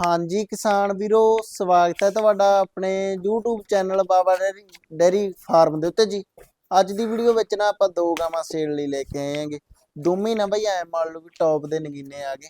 ਹਾਂਜੀ ਕਿਸਾਨ ਵੀਰੋ, ਸਵਾਗਤ ਹੈ ਤੁਹਾਡਾ ਆਪਣੇ YouTube channel Baba dairy farm ਦੇ ਉੱਤੇ ਜੀ। ਅੱਜ ਦੀ ਵੀਡੀਓ ਵਿੱਚ ਨਾ ਆਪਾਂ ਦੋ ਗਾਵਾਂ ਸੇਲ ਲਈ ਲੈ ਕੇ ਆਏ ਆਂਗੇ ਦੋਵੇਂ ਨਾ ਬਈ ਐ ਮੰਨ ਲਓ ਵੀ ਟੌਪ ਦੇ ਨਗੀਨੇ ਆ ਗਏ।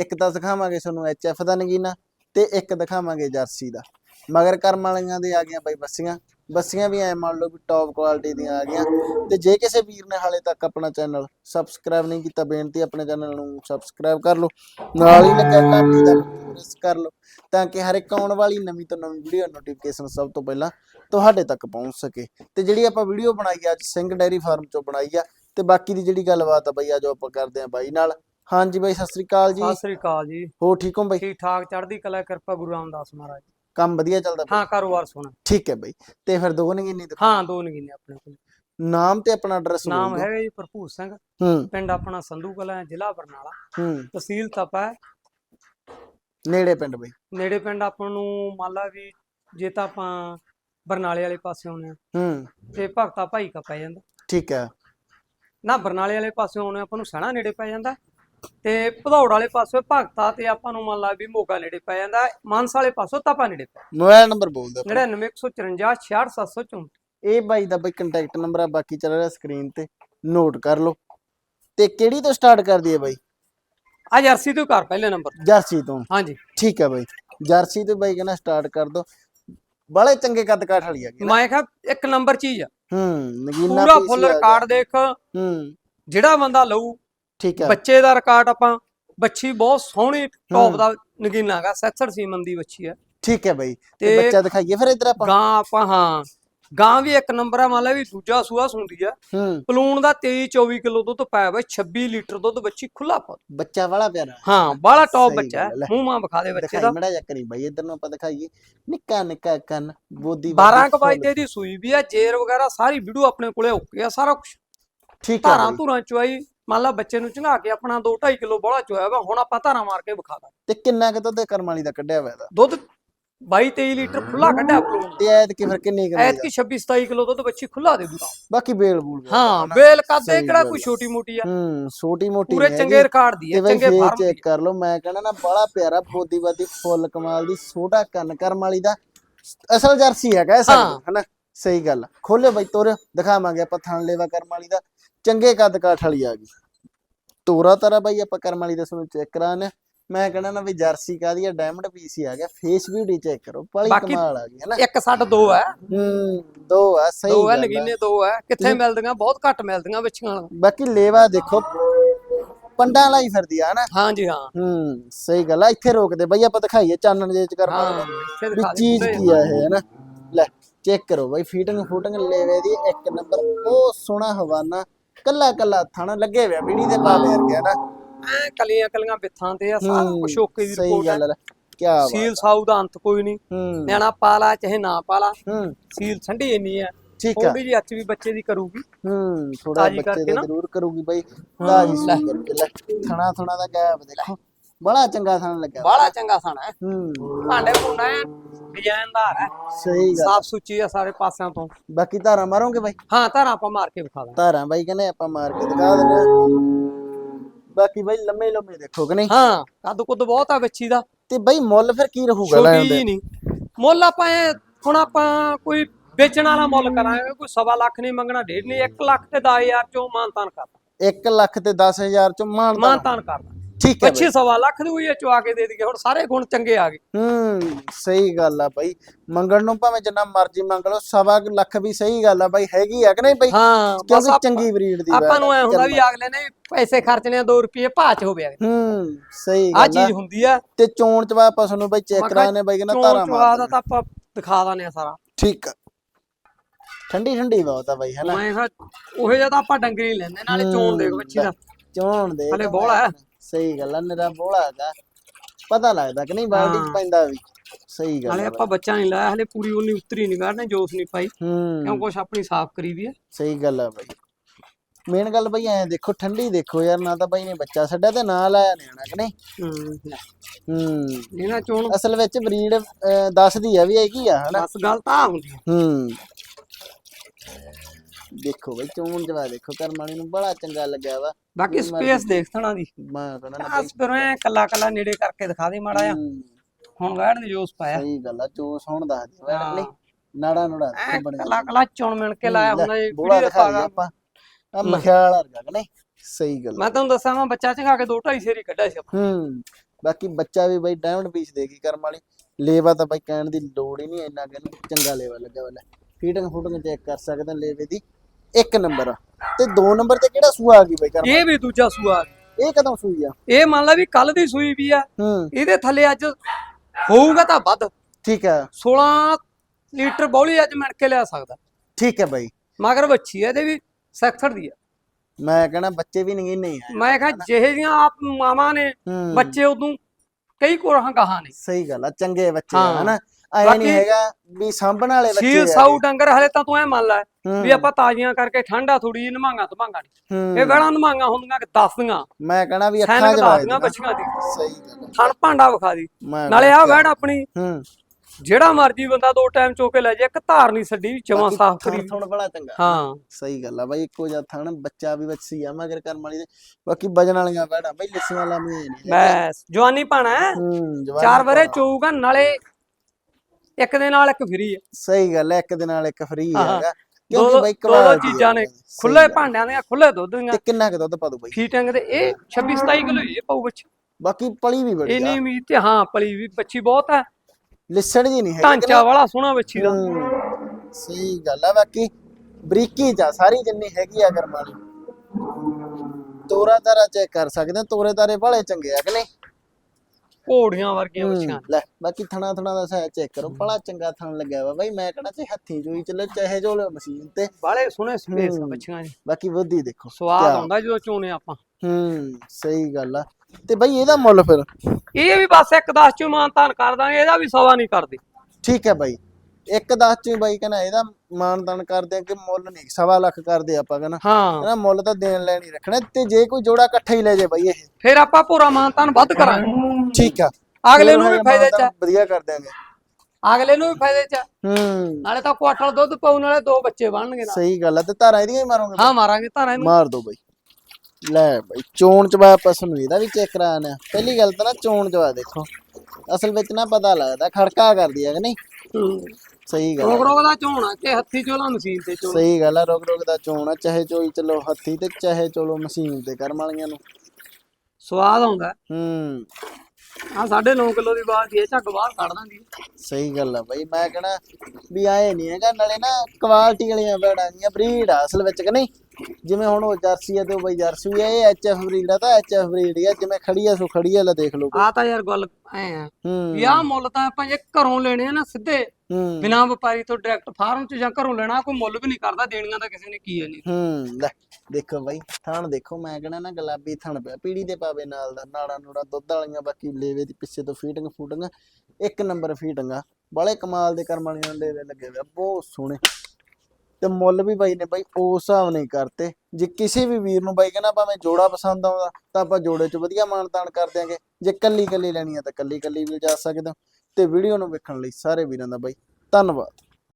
ਇੱਕ ਤਾਂ ਦਿਖਾਵਾਂਗੇ ਤੁਹਾਨੂੰ HF ਦਾ ਨਗੀਨਾ ਤੇ ਇੱਕ ਦਿਖਾਵਾਂਗੇ ਜਰਸੀ ਦਾ। ਮਗਰ ਕਰਮ ਵਾਲੀਆਂ ਦੇ ਆ ਗਈਆਂ ਬਈ ਬੱਸੀਆਂ। ਬੱਸੀਆਂ ਵੀ ਐ ਮੰਨ ਲਓ ਵੀ ਟੌਪ ਕੁਆਲਿਟੀ ਦੀਆਂ ਆ ਗਈਆਂ। ਤੇ ਜੇ ਕਿਸੇ ਵੀਰ ਨੇ ਹਾਲੇ ਤੱਕ ਆਪਣਾ ਚੈਨਲ ਸਬਸਕ੍ਰਾਈਬ ਨਹੀਂ ਕੀਤਾ ਬੇਨਤੀ ਆਪਣੇ ਚੈਨਲ ਨੂੰ ਸਬਸਕ੍ਰਾਈਬ ਕਰ ਲਓ। ਨਾਲ ਹੀ ਲੱਗਾ ਘੰਟੀ ਦਾ ਪ੍ਰੈਸ ਕਰ ਲਓ ਤਾਂ ਕਿ ਹਰ ਇੱਕ ਆਉਣ ਵਾਲੀ ਨਵੀਂ ਤੋਂ ਨਵੀਂ ਵੀਡੀਓ ਨੋਟੀਫਿਕੇਸ਼ਨ ਸਭ ਤੋਂ ਪਹਿਲਾਂ ਤੁਹਾਡੇ ਤੱਕ ਪਹੁੰਚ ਸਕੇ। ਤੇ ਜਿਹੜੀ ਆਪਾਂ ਵੀਡੀਓ ਬਣਾਈ ਅੱਜ ਸਿੰਘ ਡੈਰੀ ਫਾਰਮ ਚੋਂ ਬਣਾਈ ਆ ਤੇ ਬਾਕੀ ਦੀ ਜਿਹੜੀ ਗੱਲਬਾਤ ਆ ਬਈ ਆ ਜੋ ਆਪਾਂ ਕਰਦੇ ਆ ਬਾਈ ਨਾਲ। ਹਾਂਜੀ ਬਾਈ ਸਤਿ ਸ੍ਰੀ ਅਕਾਲ ਜੀ। ਸਤਿ ਸ੍ਰੀ ਅਕਾਲ ਜੀ। ਹੋ ਠੀਕ ਹੋ ਬਾਈ? ਠੀਕ ਠਾਕ ਚੜ੍ਹਦੀ ਕਲਾ ਕਿਰਪਾ ਗੁਰੂ ਰਾਮਦਾਸ ਮਹਾਰਾਜ ਕੰਮ ਵਧੀਆ ਚੱਲਦਾ? ਹਾਂ ਕਾਰੋਬਾਰ ਸੋਹਣਾ। ਠੀਕ ਹੈ ਬਾਈ ਤੇ ਫਿਰ ਦੋ ਨਗੀਨੇ ਦਿਖਾ ਹਾਂ ਦੋ ਨਗੀਨੇ ਆਪਣੇ ਕੋਲ। ਨਾਮ ਤੇ ਆਪਣਾ ਐਡਰੈਸ ਨਾਮ ਹੈਗਾ ਜੀ ਭਰਪੂਰ ਸਿੰਘ। ਹੂੰ। ਪਿੰਡ ਆਪਣਾ ਸੰਧੂ ਕਲਾ ਹੈ, ਜ਼ਿਲ੍ਹਾ ਬਰਨਾਲਾ। ਹੂੰ। ਤਹਿਸੀਲ ਤਪਾ ਹੈ। ਨੇੜੇ ਪਿੰਡ ਬਾਈ। ਨੇੜੇ ਪਿੰਡ ਆਪਾਂ ਨੂੰ ਮੰਨ ਲਾ ਵੀ ਜੇ ਤਾਂ ਆਪਾਂ ਬਰਨਾਲੇ ਵਾਲੇ ਪਾਸੇ ਆਉਣੇ ਆ। ਹੂੰ। ਤੇ ਭਗਤਾ ਭਾਈ ਕਾ ਪੈ ਜਾਂਦਾ। ਠੀਕ ਹੈ। ਨਾ ਬਰਨਾਲੇ ਵਾਲੇ ਪਾਸੇ ਆਉਣੇ ਆਪਾਂ ਨੂੰ ਸਣਾ ਨੇੜੇ ਪੈ ਜਾਂਦਾ। ਤੇ ਭਦੌੜ ਵਾਲੇ ਪਾਸੇ ਭਗਤਾ ਤੇ ਆਪਾਂ ਨੂੰ ਮੰਨ ਲਾ ਵੀ ਮੋਗਾ ਨੇੜੇ ਪੈ ਜਾਂਦਾ ਮਾਨਸਾ ਵਾਲੇ ਪਾਸੋਂ ਤਪਾ ਨੇੜੇ ਪੈ ਮੋਬਾਈਲ ਨੰਬਰ ਬੋਲ ਦਿਓ। 99154 66734 ਇਹ ਬਾਈ ਦਾ ਬਾਈ ਕੰਟੈਕਟ ਨੰਬਰ ਆ ਬਾਕੀ ਚੱਲ ਰਿਹਾ ਸਕਰੀਨ ਤੇ। ਨੋਟ ਕਰ ਲਓ। ਤੇ ਕਿਹੜੀ ਤੋਂ ਸਟਾਰਟ ਕਰਦੀ ਹੈ ਬਾਈ? ਆ ਜਰਸੀ ਤੋਂ ਕਰ ਪਹਿਲੇ ਨੰਬਰ। ਜਰਸੀ ਤੋਂ। ਹਾਂਜੀ। ਠੀਕ ਹੈ ਬਾਈ। ਜਰਸੀ ਤੋਂ ਬਾਈ ਕਹਿੰਦਾ ਸਟਾਰਟ ਕਰ ਦੋ। ਬੜੇ ਚੰਗੇ ਕੱਦ ਕਾਠ ਵਾਲੀ ਨਾ। ਮੈਂ ਕਿਹਾ ਇੱਕ ਨੰਬਰ ਚੀਜ਼ ਆ। ਹੂੰ ਨਗੀਨਾ ਪੂਰਾ ਫੁੱਲ ਆ। ਰਿਕਾਰਡ ਦੇਖ। ਹੂੰ। ਜਿਹੜਾ ਬੰਦਾ ਲਊ ਠੀਕ ਹੈ। ਬੱਚੇ ਦਾ ਰਿਕਾਰਡ ਆਪਾਂ ਬੱਚੀ ਬਹੁਤ ਸੋਹਣੀ ਟੌਪ ਹੂੰ। ਦਾ ਨਗੀਨਾ ਹੈਗਾ 67 ਸੀਮਨ ਦੀ ਬੱਚੀ ਆ ਠੀਕ ਹੈ ਬਾਈ। ਤੇ ਬੱਚਾ ਦਿਖਾਈਏ ਫਿਰ ਇਧਰ ਆਪਾਂ। ਗਾਂ ਆਪਾਂ ਹਾਂ। ਗਾਂ ਵੀ ਇੱਕ ਨੰਬਰ ਆ ਮੰਨ ਲਾ ਵੀ ਦੂਜਾ ਸੂਆ ਸੁੰਦੀ ਆ। ਹੂੰ। ਪਲੂਣ ਦਾ 23 24 ਕਿਲੋ ਦੁੱਧ ਪਾਇਆ ਵਾ 26 ਲੀਟਰ ਦੁੱਧ ਬੱਚੀ ਖੁੱਲਾ ਪਾ। ਬੱਚਾ ਵਾਲਾ ਪਿਆਰਾ। ਹਾਂ ਬਾਲਾ ਟੌਪ ਬੱਚਾ ਹੈ। ਹੈ। ਮੂੰਹ ਮਾਂ ਵਿਖਾ ਦੇ ਬੱਚੇ ਦਾ। ਮੜਾ ਜਾ ਕਰੀ ਬਾਈ ਇਧਰ ਨੂੰ ਆਪਾਂ ਦਿਖਾਈਏ। ਨਿੱਕਾ ਨਿੱਕਾ ਕੰਨ ਬੋਦੀ 12 ਵੱਡੀ, ਕਬਾਈ ਫੁੱਲ। ਤੇ ਦੀ ਸੂਈ ਵੀ ਆ ਜੇਰ ਵਗੈਰਾ ਸਾਰੀ ਵੀਡੀਓ ਆਪਣੇ ਕੋਲੇ ਓਕੇ ਆ ਸਾਰਾ ਕੁਝ ਠੀਕ ਹੈ ਧਾਰਾਂ ਬਾਈ। ਧੁਰਾਂ ਚੁਆਈ ਮੰਨ ਲਾ ਬੱਚੇ ਨੂੰ ਚੰਗਾ ਕੇ ਆਪਣਾ 2 2.5 ਕਿਲੋ ਬੋਲਾ ਚੁਆਇਆ ਵਾ ਹੁਣ ਆਪਾਂ ਧਾਰਾਂ ਮਾਰ ਕੇ ਵਿਖਾ ਦਾਂ ਤੇ ਕਿੰਨਾ ਕੁ ਦੁੱਧ ਕਰਮ ਵਾਲੀ ਦਾ ਕੱਢਿਆ ਹੋਇਆ ਇਹਦਾ ਦੁੱਧ 22 23 ਲੀਟਰ ਖੁੱਲਾ ਕੱਢਿਆ ਪਲੂਣ ਤੇ ਐਤ ਕੀ ਫਿਰ ਕਿੰਨੀ ਕੁ ਐਤ ਕੀ 26 27 ਕਿਲੋ ਦੁੱਧ ਬੱਚੀ ਖੁੱਲਾ ਦੇ ਦੂਗਾ ਬਾਕੀ ਬੇਲ ਬੂਲ ਹਾਂ। ਬੇਲ ਕਾਦੇ ਕਿਹੜਾ ਕੋਈ। ਛੋਟੀ ਮੋਟੀ ਆ ਹੂੰ ਛੋਟੀ ਮੋਟੀ ਪੂਰੇ ਚੰਗੇ ਹੈਗੀ। ਰਿਕਾਰਡ ਦੀ ਹੈ ਚੰਗੇ ਫੇਰ ਫਾਰਮ ਦੀ ਚੈੱਕ ਕਰ ਲਓ ਮੈਂ ਕਹਿੰਦਾ ਨਾ ਬੜਾ ਪਿਆਰਾ ਬਾਦੀ ਫੁੱਲ ਕਮਾਲ ਦੀ ਛੋਟਾ ਕੰਨ ਕਰਮ ਵਾਲੀ ਦਾ ਅਸਲ ਜਰਸੀ ਹੈ ਕਹਿ ਸਕਦੇ ਹਾਂ। ਹਨਾ ਸਹੀ ਗੱਲ ਆ। ਖੋਲਿਓ ਬਈ ਤੋਰਿਓ ਦਿਖਾਵਾਂਗੇ ਆਪਾਂ ਥਣ ਲੇਵਾ ਕਰਮ ਵਾਲੀ ਦਾ। ਚੰਗੇ ਕੱਦ ਕਾਠ ਵਾਲੀ ਆ ਗਈ। ਤੋਰਾ ਤਰਾ ਬਈ ਆਪਾਂ ਕਰਮ ਵਾਲੀ ਦਾ ਤੁਹਾਨੂੰ ਚੈੱਕ ਕਰਾਣੇ ਮੈਂ ਕਹਿੰਦਾ ਨਾ ਵੀ ਜਰਸੀ ਕਾਦੀ ਆ ਡਾਇਮੰਡ ਪੀਸ ਹੀ ਆ ਗਿਆ। ਫੇਸ ਬਿਊਟੀ ਚੈੱਕ ਕਰੋ ਬਾਕੀ ਕਮਾਲ ਆ ਗਈ ਹਨਾ ਇੱਕ ਸੱਟ ਦੋ ਹੈ ਹੂੰ ਦੋ ਆ ਸਹੀ ਦੋ ਆ। ਨਗੀਨੇ ਦੋ ਹੈ ਕਿੱਥੇ ਮਿਲਦੀਆਂ? ਬਹੁਤ ਘੱਟ ਮਿਲਦੀਆਂ ਵਾਲੀਆਂ। ਬਾਕੀ ਲੇਵਾ ਦੇਖੋ ਪੰਡਾਂ ਲਾਈ ਫਿਰਦੀ ਆ ਹਨਾ ਹਾਂਜੀ ਹਾਂ ਹੂੰ। ਸਹੀ ਗੱਲ ਆ। ਇੱਥੇ ਰੋਕਦੇ। ਬਈ ਆਪਾਂ ਦਿਖਾਈਏ ਚਾਨਣ ਜੇ ਚ ਕਰ ਹਾਂ ਪਾਉਂਦੇ ਇੱਥੇ ਵੀ ਚੀਜ਼। ਕੀ ਆ ਇਹ ਹਨਾ ਚੈੱਕ ਕਰੋ ਬਈ ਫੀਟਿੰਗ ਫੂਟਿੰਗ ਲੇਵੇ ਦੀ ਇੱਕ ਨੰਬਰ ਬਹੁਤ ਸੋਹਣਾ ਹਵਾਨਾ ਕੱਲਾ ਕੱਲਾ ਥਣ ਲੱਗੇ ਹੋਇਆ ਬੀੜੀ ਦੇ ਪਾ ਵੇਰ ਗਿਆ ਨਾ ਐਂ ਕਲੀਆਂ ਕਲੀਆਂ ਬਿੱਥਾਂ ਤੇ ਆ ਸਾਰਾ ਕੁਛ ਓਕੇ ਦੀ ਰਿਪੋਰਟ ਹੈ ਆ। ਕੀ ਬਾਤ ਸੀਲ ਸਾਊ ਦਾ ਅੰਤ ਕੋਈ ਨਹੀਂ। ਨਿਆਣਾ ਪਾਲਾ ਚਾਹੇ ਨਾ ਪਾਲਾ ਸੀਲ ਠੰਡੀ ਇੰਨੀ ਹੈ ਠੀਕ ਆ। ਥੋੜੀ ਜਿਹੀ ਅੱਚ ਵੀ ਬੱਚੇ ਦੀ ਕਰੂਗੀ। ਹੂੰ ਥੋੜਾ ਬੱਚੇ ਦਾ। ਜ਼ਰੂਰ ਕਰੂਗੀ ਬਈ। ਤਾਜੀ ਕਰਕੇ ਲੈ। ਥਣਾ ਥਣਾ ਦਾ ਗੈਪ ਦੇਖੋ। ਬੜਾ ਚੰਗਾ ਥਣ ਲੱਗਿਆ। ਬਾਲਾ ਚੰਗਾ ਸਾਣਾ ਹੈ। ਹੂੰ। ਭਾਂਡੇ ਭੁੰਡਾ ਹੈ ਡਿਜ਼ਾਈਨਦਾਰ ਹੈ। ਸਹੀ ਗੱਲ। ਸਾਫ਼ ਸੁੱਚੀ ਆ ਸਾਰੇ ਪਾਸਿਆਂ ਤੋਂ। ਬਾਕੀ ਧਾਰਾਂ ਮਾਰੋਗੇ ਬਾਈ? ਹਾਂ ਧਾਰਾਂ ਆਪਾਂ ਮਾਰ ਕੇ ਵਿਖਾ ਦਾਂ ਧਾਰਾਂ ਬਾਈ ਕਹਿੰਦੇ ਆਪਾਂ ਮਾਰ ਕੇ ਦਿਖਾ ਦਿੰਦੇ ਆ ਬਾਕੀ ਬਾਈ ਲੰਮੇ ਲੰਮੇ ਦੇਖੋ ਕਿ ਨਹੀਂ? ਹਾਂ ਕੱਦ ਕੁੱਦ ਬਹੁਤ ਆ ਬੱਚੀ ਦਾ ਤੇ ਬਾਈ ਮੁੱਲ ਫਿਰ ਕੀ ਰਹੂਗਾ ਲੈਣ ਛੋਟੀ ਦੇ? ਜੀ ਨਹੀਂ। ਮੁੱਲ ਆਪਾਂ ਇਹ ਹੁਣ ਆਪਾਂ ਕੋਈ ਵੇਚਣ ਵਾਲਾ ਮੁੱਲ ਕਰਾਂਗੇ ਕੋਈ ਸਵਾ ਲੱਖ ਨਹੀਂ ਮੰਗਣਾ ਡੇਢ ਨਹੀਂ 1 ਲੱਖ ਤੇ 10000 ਚੋਂ ਮਾਨਤਾਨ ਕਰਦਾ 1 ਲੱਖ ਤੇ 10000 ਚ ਮਾਨ ਮਾਨਤਾਨ ਕਰਦਾ ਠੀਕ ਹੈ ਪੱਚੀ ਸਵਾ ਲੱਖ ਦੀ ਹੋਈ ਹੈ ਚਵਾ ਕੇ ਦੇ ਦਈਏ। ਹੁਣ ਸਾਰੇ ਗੁਣ ਚੰਗੇ ਆ ਗਏ। ਹੂੰ ਸਹੀ ਗੱਲ ਆ ਬਾਈ। ਮੰਗਣ ਨੂੰ ਭਾਵੇਂ ਜਿੰਨਾ ਮਰਜ਼ੀ ਮੰਗ ਲਓ ਸਵਾ ਲੱਖ ਵੀ ਸਹੀ ਗੱਲ ਆ ਬਾਈ। ਹੈਗੀ ਆ ਕਿ ਨਹੀਂ ਬਾਈ? ਹਾਂ ਕਿਉਂਕਿ ਚੰਗੀ ਬਰੀਡ ਦੀ ਆਪਾਂ ਨੂੰ ਐ ਹੁੰਦਾ ਵੀ। ਅਗਲੇ ਨੇ ਪੈਸੇ ਖਰਚਣੇ ਆ 2 ਰੁਪਏ ਭਾਅ ਚ ਹੋਵੇ ਹੂੰ ਸਹੀ ਗੱਲ ਆ। ਚੀਜ਼ ਹੁੰਦੀ ਆ। ਤੇ ਚੋਣ ਚ ਆਪਾਂ ਤੁਹਾਨੂੰ ਬਾਈ ਚੈੱਕ ਕਰਾਣੇ ਬਾਈ ਕਹਿੰਦਾ ਚੋਣ ਧਾਰਾ ਚਵਾ ਮਾਰ ਦਾ ਤਾਂ ਆਪਾਂ ਦਿਖਾ ਦਾਨੇ ਆ ਸਾਰਾ। ਠੀਕ ਆ। ਠੰਡੀ ਠੰਡੀ ਬਹੁਤ ਆ ਬਾਈ ਹਨਾ ਮੈਂ ਕਿਹਾ ਉਹੇ ਜਿਹਾ ਤਾਂ ਆਪਾਂ ਡੰਗਰੀ ਲੈਂਦੇ ਨਾਲੇ ਚੋਣ ਦੇਖ ਬੱਚੀ ਦਾ। ਚੋਣ ਦੇ ਹਲੇ ਬੋਲਾ ਹੈ। ਸਹੀ ਗੱਲ ਆ ਮੇਰਾ ਬੋਲਾ ਹੈਗਾ। ਪਤਾ ਲੱਗਦਾ ਕਿ ਨਹੀਂ ਚ ਹਾਂ। ਪੈਂਦਾ ਵੀ। ਸਹੀ ਗੱਲ ਨਾਲੇ ਆ ਆਪਾਂ ਬੱਚਾ ਨਹੀਂ ਲਾਇਆ ਹਲੇ ਪੂਰੀ ਉਨੀ ਉਤਰੀ ਨਹੀਂ ਕਰਨੇ ਜੋਸ਼ ਨਹੀਂ ਪਾਈ। ਕਿਉਂ ਹੂੰ ਕੁਛ ਆਪਣੀ ਸਾਫ਼ ਕਰੀ ਵੀ ਹੈ ਸਹੀ ਗੱਲ ਆ ਬਾਈ। ਮੇਨ ਗੱਲ ਬਾਈ ਐ ਦੇਖੋ ਠੰਡੀ ਦੇਖੋ ਯਾਰ ਨਾ ਤਾਂ ਬਾਈ ਨੇ ਬੱਚਾ ਛੱਡਿਆ ਤੇ ਨਾ ਲਾਇਆ ਨਿਆਣਾ ਕਿ ਨਹੀਂ? ਹੂੰ ਹੂੰ। ਇਹਨਾਂ ਚੋਣ ਅਸਲ ਵਿੱਚ ਬਰੀਡ ਦੱਸਦੀ ਆ ਵੀ ਹੈਗੀ ਆ ਹਨਾ? ਬਸ ਗੱਲ ਤਾਂ ਆਹ ਹੁੰਦੀ ਆ। ਹੂੰ। ਦੇਖੋ ਬਈ ਚੋਣ ਜਵਾ ਦੇਖੋ ਕਰਮਾਣੀ ਨੂੰ ਬੜਾ ਚੰਗਾ ਲੱਗਿਆ ਵਾ। ਬਾਕੀ ਸਪੇਸ ਦੇਖ ਥਣਾ ਦੀ ਮੈਂ ਕਹਿੰਦਾ ਨਾ ਆਸ ਫਿਰ ਐ ਕੱਲਾ ਕੱਲਾ ਨੇੜੇ ਕਰਕੇ ਦਿਖਾ ਦੇ ਮਾੜਾ ਆ ਹੁਣ ਵੈੜ ਨੇ ਜੋਸ ਪਾਇਆ। ਸਹੀ ਗੱਲ ਆ ਜੋ ਸੌਣ ਦੱਸ ਦੀ ਵੈੜ ਹਾਂ। ਨਹੀਂ ਨਾੜਾ ਨੂੜਾ ਐ ਦੇਖੋ ਬਣੇ ਕਲਾ ਕਲਾ ਚੁਣ ਮਿਣ ਕੇ ਲਾਇਆ ਹੁੰਦਾ ਬੋਲਾ ਵੀਡੀਓ ਦਿਖਾ ਪਾ ਦਈਏ ਦਾਂ। ਆਪਾਂ। ਆ ਮਖਿਆਲ ਵਰਗਾ ਕਿ ਨਹੀਂ? ਸਹੀ ਗੱਲ ਆ। ਮੈਂ ਤੁਹਾਨੂੰ ਦੱਸਾਂ ਮੈਂ ਬੱਚਾ ਚੰਗਾ ਕੇ ਦੋ ਢਾਈ ਸੇਰੀ ਕੱਢਿਆ ਸੀ ਆਪਾਂ। ਹੂੰ। ਬਾਕੀ ਬੱਚਾ ਵੀ ਬਾਈ ਡਾਇਮੰਡ ਪੀਸ ਦੇਗੀ ਕਰਮ ਵਾਲੀ। ਲੇਵਾ ਤਾਂ ਬਾਈ ਕਹਿਣ ਦੀ ਲੋੜ ਹੀ ਨਹੀਂ ਇੰਨਾ ਕਿ ਚੰਗਾ ਲੇਵਾ ਲੱਗਾ ਵਾਲਾ ਫੀਟਿੰਗ ਫੂਟਿੰਗ ਚੈੱਕ ਕਰ ਸਕਦੇ ਹੋ ਲੇਵੇ ਦੀ। ਇੱਕ ਨੰਬਰ ਆ। ਤੇ ਦੋ ਨੰਬਰ ਤੇ ਕਿਹੜਾ ਸੂਆ ਆ ਗਈ ਬਾਈ ਕਰਮ? ਇਹ ਵੀ ਦੂਜਾ ਸੂਆ ਇਹ ਕਦੋਂ ਸੂਈ ਆ? ਇਹ ਮੰਨ ਲਾ ਵੀ ਕੱਲ ਦੀ ਸੂਈ ਵੀ ਆ। ਹੂੰ। ਇਹਦੇ ਥੱਲੇ ਅੱਜ ਹੋਊਗਾ ਤਾਂ ਵੱਧ। ਠੀਕ ਹੈ 16 ਲੀਟਰ ਬੌਲੀ ਅੱਜ ਮਿਣ ਕੇ ਲਿਆ ਸਕਦਾ। ਠੀਕ ਹੈ ਬਾਈ। ਮਗਰ ਬੱਚੀ ਹੈ ਇਹਦੇ ਵੀ ਸੈਕਟਰ ਦੀ ਆ। ਮੈਂ ਕਹਣਾ ਬੱਚੇ ਵੀ ਨਹੀਂ ਨਹੀਂ ਆ। ਮੈਂ ਕਿਹਾ ਜਿਹੇ ਜੀਆਂ ਆਪ ਮਾਵਾਂ ਨੇ ਹੂੰ। ਬੱਚੇ ਉਦੋਂ ਕਈ ਕੋਰਾਂ ਗਾਹਾਂ ਨੇ। ਸਹੀ ਗੱਲ ਆ ਚੰਗੇ ਬੱਚੇ ਆ ਹਾਂ। ਹਨਾ? ਐ ਬਾਕੀ ਨਹੀਂ ਹੈਗਾ ਵੀ ਸਾਂਭਣ ਵਾਲੇ ਬੱਚੇ ਸੀਲ ਆ ਸਾਊ ਡੰਗਰ ਹਲੇ ਤਾਂ ਤੂੰ ਐ ਮੰਨ ਲੈ ਹੂੰ, ਵੀ ਆਪਾਂ ਤਾਜ਼ੀਆਂ ਕਰਕੇ ਠੰਡਾ ਥੋੜੀ ਨਮਾਂਗਾ ਤਮਾਂਗਾ ਨਹੀਂ ਹੂੰ। ਇਹ ਵੇੜਾ ਨਮਾਂਗਾ ਹੁੰਦੀਆਂ ਕਿ ਦੱਸਦੀਆਂ। ਮੈਂ ਕਹਣਾ ਵੀ ਅੱਖਾਂ ਸੈਨਕ 'ਚ ਦੱਸਦੀਆਂ ਵੱਜਦੀਆਂ। ਬੱਚੀਆਂ ਦੀ। ਸਹੀ ਗੱਲ ਆ। ਥਣ ਭਾਂਡਾ ਵਿਖਾ ਦੀ। ਮੈਂ ਨਾਲੇ ਆ ਕਿਹਾ ਵੈੜ ਆਪਣੀ। ਹੂੰ। ਜਿਹੜਾ ਮਰਜ਼ੀ ਬੰਦਾ ਦੋ ਟਾਈਮ ਚੋ ਕੇ ਲੈ ਜਾਏ ਇੱਕ ਧਾਰ ਨਹੀਂ ਛੱਡੀ ਜਮਾ ਬਾਕੀ ਸਾਫ਼ ਕਰੀ। ਥਣ ਬੜਾ ਚੰਗਾ। ਹਾਂ। ਸਹੀ ਗੱਲ ਆ ਬਾਈ ਇੱਕੋ ਜਿਹਾ ਥਣ ਬੱਚਾ ਵੀ ਬੱਚੀ ਆ ਮਗਰ ਕਰਮ ਵਾਲੀ ਦੇ। ਬਾਕੀ ਵਜਣ ਵਾਲੀਆਂ ਬੈੜਾ ਬਾਈ ਲਿਸੀਆਂ ਲਾਮੀਆਂ ਨਹੀਂ ਬਸ ਜਵਾਨੀ ਪਾਣਾ ਹੈ ਜਵਾਨੀ ਚਾਰ ਵਰੇ। ਚੋਊਗਾ ਨਾਲੇ ਇੱਕ ਦੇ ਨਾਲ ਇੱਕ ਫਰੀ ਹੈ ਸਹੀ ਗੱਲ ਹੈ ਇੱਕ ਦੇ ਨਾਲ ਇੱਕ ਫ੍ਰੀ ਹਾਂ। ਹੈਗਾ। ਕਿਉਂਕਿ ਦੋ ਬਾਈ ਦੋ ਆ ਚੀਜ਼ਾਂ ਨੇ। ਖੁੱਲੇ ਆ। ਭਾਂਡਿਆਂ ਦੀਆਂ ਖੁੱਲੇ ਦੁੱਧ ਦੀਆਂ। ਤੇ ਕਿੰਨਾ ਕੁ ਦੁੱਧ ਪਾ ਦੂ ਬਾਈ ਫੀਟਿੰਗ ਦੇ ਇਹ 26 27 ਕਿਲੋ ਇਹ ਪਾਉ ਬੱਚੀ ਬਾਕੀ ਪਲੀ ਵੀ ਬੜੀ ਆ। ਇੰਨੀ ਉਮੀਦ ਤੇ ਹਾਂ ਪਲੀ ਵੀ ਬੱਚੀ ਬਹੁਤ ਹੈ ਲਿਸਣ ਜੀ ਨਹੀਂ ਹੈ ਢਾਂਚਾ ਵਾਲਾ ਸੋਹਣਾ ਬੱਚੀ ਦਾ। ਹੂੰ, ਸਹੀ ਗੱਲ ਆ। ਬਾਕੀ ਬਰੀਕੀ ਚ ਆ ਸਾਰੀ ਜਿੰਨੀ ਹੈਗੀ ਆ ਕਰਮ ਵਾਲੀ ਤੋਰਾ ਤਾਰਾ ਚੈੱਕ ਕਰ ਸਕਦੇ ਤੋਰੇ ਤਾਰੇ ਵਾਲੇ ਚੰਗੇ ਆ ਕਿ ਨਹੀਂ? ਘੋੜੀਆਂ ਵਰਗੀਆਂ ਬੱਚੀਆਂ ਲੈ ਬਾਕੀ ਥਣਾ ਥਣਾ ਦਾ ਸਾਇਜ਼ ਚੈੱਕ ਕਰੋ। ਬੜਾ ਚੰਗਾ ਥਣ ਲੱਗਿਆ ਵਾ। ਬਾਈ ਮੈਂ ਕਹਣਾ ਤੇ ਹੱਥੀ ਜੋਈ ਚੱਲੇ ਚਾਹੇ ਜੋ ਮਸ਼ੀਨ ਤੇ। ਬਾਲੇ ਸੋਹਣੇ ਸਪੇਸ। ਬੱਚੀਆਂ ਜੀ। ਬਾਕੀ ਵਧੀ ਦੇਖੋ। ਸਵਾਦ ਆਉਂਦਾ ਜਦੋਂ ਚੋਣੇ ਆਪਾਂ। ਹੂੰ ਸਹੀ ਗੱਲ ਆ। ਤੇ ਬਾਈ ਇਹਦਾ ਮੁੱਲ ਫਿਰ? ਇਹ ਵੀ ਬਸ ਇੱਕ 10 ਚੋਂ ਮਾਨਤਾਨ ਕਰ ਦਾਂਗੇ ਇਹਦਾ ਵੀ ਸਵਾ ਨਹੀਂ ਕਰਦੇ। ਠੀਕ ਹੈ ਬਾਈ। ਇੱਕ 10 ਚ ਬਾਈ ਕਹਿੰਦਾ ਇਹਦਾ ਮਾਨਦਾਨ ਕਰਦੇ ਆ ਕਿ ਮੁੱਲ ਨਹੀਂ ਸਵਾ ਲੱਖ ਕਰਦੇ ਆਪਾਂ ਕਹਿੰਦਾ। ਹਾਂ। ਕਹਿੰਦਾ ਮੁੱਲ ਤਾਂ ਦੇਣ ਲੈਣ ਹੀ ਰੱਖਣਾ। ਤੇ ਜੇ ਕੋਈ ਜੋੜਾ ਇਕੱਠਾ ਹੀ ਲੈ ਜੇ ਬਾਈ ਇਹ। ਫਿਰ ਆਪਾਂ ਪੂਰਾ ਮਾਨਤਾਨ ਵੱਧ ਕਰਾਂਗੇ। ਠੀਕ ਆ। ਅਗਲੇ ਨੂੰ ਵੀ ਫਾਇਦੇ ਚ ਵਧੀਆ ਕਰ ਦਿਆਂਗੇ। ਅਗਲੇ ਨੂੰ ਵੀ ਫਾਇਦੇ ਚ ਹੂੰ। ਨਾਲੇ ਤਾਂ ਕੁਆਟਲ ਦੁੱਧ ਪਾਉ ਨਾਲੇ ਦੋ ਬੱਚੇ ਬਣਨਗੇ ਨਾਲ। ਸਹੀ ਗੱਲ ਆ ਤੇ ਧਾਰਾਂ ਇਹਦੀਆਂ ਹੀ ਮਾਰੋਗੇ ਹਾਂ ਮਾਰਾਂਗੇ ਧਾਰਾਂ ਇਹਨੂੰ। ਮਾਰ ਦੋ ਬਾਈ। ਲੈ ਬਾਈ ਚੋਣ ਚਵਾ ਪਸੰਦ ਇਹਦਾ ਵੀ ਚੈੱਕ ਕਰਾਣਾ ਪਹਿਲੀ ਗੱਲ ਤਾਂ ਨਾ ਚੋਣ ਚਵਾ ਦੇਖੋ। ਅਸਲ ਵਿੱਚ ਨਾ ਪਤਾ ਲੱਗਦਾ ਖੜਕਾ ਕਰਦੀ ਹੈ ਕਿ ਨਹੀਂ? ਸਹੀ ਗੱਲ ਆ। ਰੋਕ ਰੋਕ ਦਾ ਝੋਣਾ ਕਿ ਹੱਥੀ ਚੋਲਾ ਮਸ਼ੀਨ ਤੇ ਚੋਲਾ ਸਹੀ ਗੱਲ ਆ ਰੁਕ ਰੁਕ ਦਾ ਚੋਣ ਆ ਚਾਹੇ ਚੋਈ ਚਲੋ ਹੱਥੀ ਤੇ ਚਾਹੇ ਚਲੋ ਮਸ਼ੀਨ ਤੇ ਕਰਮ ਵਾਲੀਆਂ ਨੂੰ। ਸਵਾਦ ਆਉਂਦਾ। ਹੂੰ। ਆ 9.5 ਕਿਲੋ ਦੀ ਬਾਤ ਇਹ ਝੱਗ ਬਾਹਰ ਕੱਢ ਦਿੰਦੀ ਸਹੀ ਗੱਲ ਆ ਬਈ, ਮੈਂ ਕਹਣਾ ਵੀ ਆਏ ਨਹੀਂ ਹੈਗਾ, ਨਾਲੇ ਨਾ ਕੁਆਲਿਟੀ ਵਾਲੀਆਂ ਬੈੜਾਂ ਦੀਆਂ ਬਰੀਡ ਆ ਅਸਲ ਵਿੱਚ ਕਿ ਨਹੀਂ? ਜਿਵੇਂ ਹੁਣ ਉਹ ਜਰਸੀ ਆ ਤੇ ਉਹ ਬਾਈ ਜਰਸੀ ਆ ਇਹ ਐਚਐਫ ਬਰੀਡ ਆ ਤਾਂ ਐਚਐਫ ਬਰੀਡ ਆ ਜਿਵੇਂ ਖੜੀ ਆ ਸੋ ਖੜੀ ਆ ਲੈ ਦੇਖ ਲਓ ਆ ਤਾਂ ਯਾਰ ਗੱਲ ਐ ਆ। ਵੀ ਆਹ ਮੁੱਲ ਤਾਂ ਆਪਾਂ ਜੇ ਘਰੋਂ ਲੈਣੇ ਆ ਨਾ ਸਿੱਧੇ ਬਿਨਾਂ ਵਪਾਰੀ ਤੋਂ ਡਾਇਰੈਕਟ ਫਾਰਮ ਚ ਜਾਂ ਘਰੋਂ ਲੈਣਾ ਕੋਈ ਮੁੱਲ ਵੀ ਨਹੀਂ ਕਰਦਾ ਦੇਣੀਆਂ ਤਾਂ ਕਿਸੇ ਨੇ ਕੀ ਹੈ ਨਹੀਂ ਹੂੰ ਲੈ ਦੇਖੋ ਬਾਈ ਥਣ ਦੇਖੋ ਮੈਂ ਕਹਣਾ ਨਾ ਗੁਲਾਬੀ ਥਣ ਪਿਆ ਪੀੜੀ ਦੇ ਪਾਵੇ ਨਾਲ ਦਾ ਨਾੜਾ ਨੂੜਾ ਦੁੱਧ ਵਾਲੀਆਂ ਬਾਕੀ ਲੇਵੇ ਦੀ ਪਿੱਛੇ ਤੋਂ ਫੀਟਿੰਗ ਫੂਟਿੰਗ ਇੱਕ ਨੰਬਰ ਫੀਟਿੰਗ ਆ ਬੜੇ ਕਮਾਲ ਦੇ ਕਰਮ ਵਾਲੀਆਂ ਲੇਵੇ ਲੱਗੇ ਹੋਏ ਆ ਬਹੁਤ ਸੋਹਣੇ। ਤੇ ਮੁੱਲ ਵੀ ਬਾਈ ਨੇ ਬਾਈ ਉਸ ਹਿਸਾਬ ਨਹੀਂ ਕਰਤੇ। ਜੇ ਕਿਸੇ ਵੀ ਵੀਰ ਨੂੰ ਬਾਈ ਕਹਿੰਦਾ ਭਾਵੇਂ ਜੋੜਾ ਪਸੰਦ ਆਉਂਦਾ, ਤਾਂ ਆਪਾਂ ਜੋੜੇ 'ਚ ਵਧੀਆ ਮਾਨਤਾਨ ਕਰ ਦਿਆਂਗੇ। ਜੇ ਕੱਲੀ ਕੱਲੀ ਲੈਣੀ ਆ ਤਾਂ ਕੱਲੀ ਕੱਲੀ ਵੀ ਜਾ ਸਕਦੇ ਹੋ। ਤੇ ਵੀਡੀਓ ਨੂੰ ਵੇਖਣ ਲਈ ਸਾਰੇ ਵੀਰਾਂ ਦਾ ਬਾਈ ਧੰਨਵਾਦ।